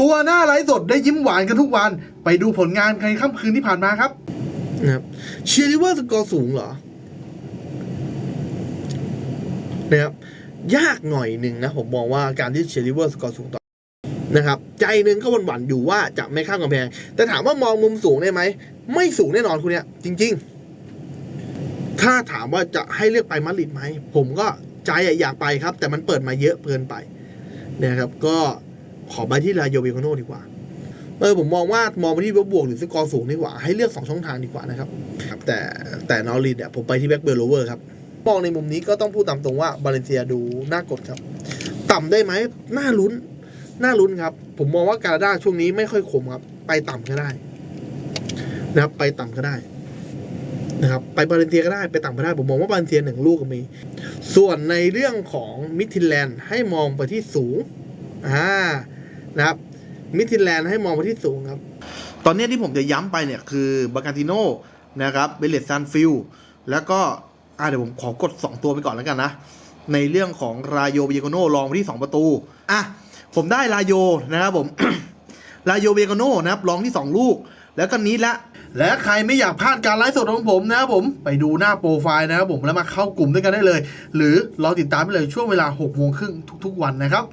ตัวหน้าไลฟ์สดได้ยิ้มหวานกันทุกวัน ไปดูผลงานในค่ำคืนที่ผ่านมาครับนะครับเชียร์ลิเวอร์สกอร์สูงเหรอนะครับยากหน่อยหนึ่งนะผมมองว่าการที่เชียร์ลิเวอร์สกอร์สูงต่อนะครับใจหนึ่งก็หวั่นๆอยู่ว่าจะไม่ข้ามกำแพง แต่ถามว่ามองมุมสูงได้ไหม ไม่สูงแน่นอนคุณเนี่ย จริง ๆ ถ้าถามว่าจะให้เลือกไปมาดริดไหม ผมก็ใจอยากไปครับ แต่มันเปิดมาเยอะเกินไปนะครับก็ ขอไปที่ลาโยเวโกโนดีกว่าเออผมมองว่ามองไปที่บวกหรือสกอร์สูงดีกว่า ให้เลือกสองช่องทางดีกว่านะครับครับแต่แต่นอริดเนี่ยผมไปที่แบ็กเบอร์โลเวอร์ครับ มองในมุมนี้ก็ต้องพูดตามตรงว่าบาเลนเซียดูน่ากดครับ ต่ำได้ไหมน่าลุ้นน่าลุ้นครับ ผมมองว่าการาดาช่วงนี้ไม่ค่อยคมครับ ไปต่ำก็ได้ นะครับ ไปต่ำก็ได้ นะครับ ไปบาเลนเซียก็ได้ไปต่ำก็ได้ ผมมองว่าบาเลนเซียหนึ่งลูกก็มี ส่วนในเรื่องของมิทินแลนด์ให้มองไปที่สูงอ่า นะครับมิทินแลนด์ให้มองไปที่สูงครับ ตอนนี้ที่ผมจะย้ำไปเนี่ย คือบากาติโนนะครับเบเลตซันฟิลแล้วก็อ่าเดี๋ยวผมขอกด 2 ตัวไปก่อนแล้วกันนะ ในเรื่องของรายโยเบโกโนลองไปที่ 2 ประตู อะ ผมได้รายโยนะครับผม รายโยเบโกโนนะครับลองที่ 2 ลูก แล้วก็นี้ละ และใครไม่อยากพลาดการไลฟ์สดของผมนะครับผมไปดูหน้าโปรไฟล์นะครับผมแล้วมาเข้ากลุ่มด้วยกันได้เลย หรือรอติดตามไปเลยช่วงเวลา6โมงครึ่งทุก ๆ วันนะครับ